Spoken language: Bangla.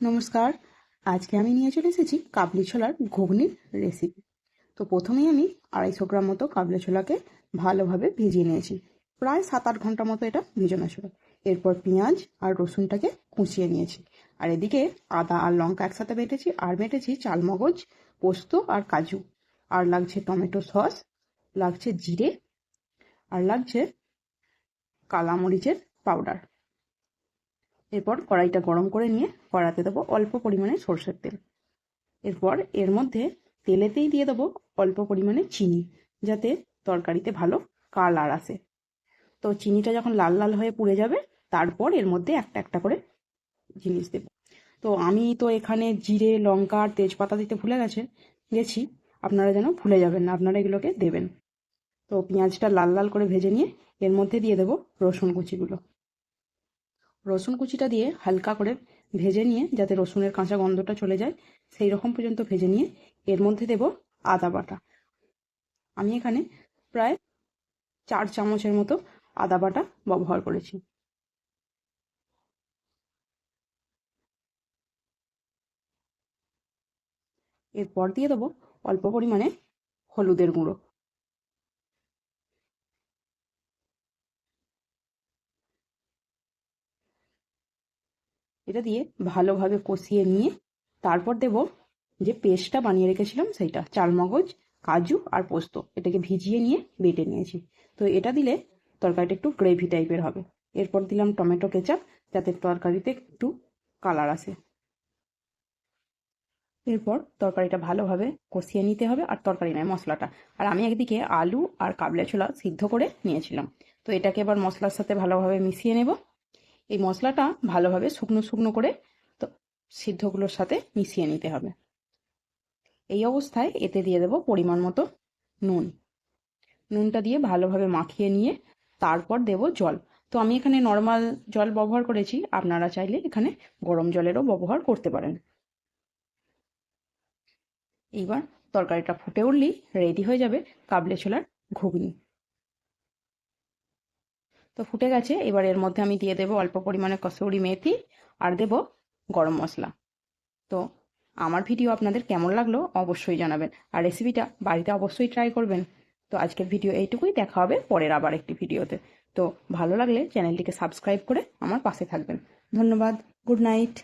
নমস্কার। আজকে আমি নিয়ে চলে এসেছি কাবলি ছোলার ঘুগনির রেসিপি তো প্রথমেই আমি আড়াইশো গ্রাম মতো কাবলি ছোলাকে ভালোভাবে ভিজিয়ে নিয়েছি। প্রায় সাত আট ঘণ্টা মতো এটা ভিজানো ছিল। এরপর পেঁয়াজ আর রসুনটাকে কুচিয়ে নিয়েছি। আর এদিকে আদা আর লঙ্কা একসাথে বেটেছি আর বেটেছি চালমগজ, পোস্ত আর কাজু। আর লাগছে টমেটো সস, লাগছে জিরে, আর লাগছে কালামরিচের পাউডার এরপর কড়াইটা গরম করে নিয়ে কড়াতে দেবো অল্প পরিমাণে সর্ষের তেল। এরপর এর মধ্যে তেলেতেই দিয়ে দেবো অল্প পরিমাণে চিনি, যাতে তরকারিতে ভালো কালার আসে। তো চিনিটা যখন লাল লাল হয়ে পুড়ে যাবে, তারপর এর মধ্যে একটা একটা করে জিনিস দেব। তো আমি তো এখানে জিরে, লঙ্কা আর তেজপাতা দিতে ভুলে গেছে, গেছি। আপনারা যেন ভুলে যাবেন না, আপনারা এগুলোকে দেবেন। তো পেঁয়াজটা লাল লাল করে ভেজে নিয়ে এর মধ্যে দিয়ে দেবো রসুন কুচিগুলো। রসুন কুচিটা দিয়ে হালকা করে ভেজে নিয়ে, যাতে রসুনের কাঁচা গন্ধটা চলে যায় সেই রকম পর্যন্ত ভেজে নিয়ে এর মধ্যে দেব আদা বাটা। আমি এখানে প্রায় চার চামচের মতো আদা বাটা ব্যবহার করেছি। এরপর দিয়ে দেবো অল্প পরিমাণে হলুদের গুঁড়ো। এটা দিয়ে ভালোভাবে কষিয়ে নিয়ে তারপর দেব যে পেস্টটা বানিয়ে রেখেছিলাম সেইটা। চালমগজ, কাজু আর পোস্ত, এটাকে ভিজিয়ে নিয়ে বেটে নিয়েছি। তো এটা দিলে তরকারিটা একটু গ্রেভি টাইপের হবে। এরপর দিলাম টমেটো কেচাপ, যাতে তরকারিতে একটু কালার আসে। এরপর তরকারিটা ভালোভাবে কষিয়ে নিতে হবে, আর তরকারি নয়, মশলাটা। আর আমি একদিকে আলু আর কাবলা ছোলা সিদ্ধ করে নিয়েছিলাম। তো এটাকে এবার মশলার সাথে ভালোভাবে মিশিয়ে নেব। এই মশলাটা ভালোভাবে শুকনো শুকনো করে তো সিদ্ধগুলোর সাথে মিশিয়ে নিতে হবে। এই অবস্থায় এতে দিয়ে দেব পরিমাণ মতো নুন। নুনটা দিয়ে ভালোভাবে মাখিয়ে নিয়ে তারপর দেব জল। তো আমি এখানে নর্মাল জল ব্যবহার করেছি, আপনারা চাইলে এখানে গরম জলেরও ব্যবহার করতে পারেন। এইবার তরকারিটা ফুটে উঠলেই রেডি হয়ে যাবে কাবলে ছোলার ঘুগনি। তো ফুটে গেছে। এবার এর মধ্যে আমি দিয়ে দেবো অল্প পরিমাণে কসৌরি মেথি আর দেব গরম মশলা। তো আমার ভিডিও আপনাদের কেমন লাগল অবশ্যই জানাবেন। আর রেসিপিটা বাড়িতে অবশ্যই ট্রাই করবেন। তো আজকের ভিডিও এইটুকুই। দেখা হবে পরের আবার একটি ভিডিওতে। তো ভালো লাগলে চ্যানেলটিকে সাবস্ক্রাইব করে আমার পাশে থাকবেন। ধন্যবাদ। Good night.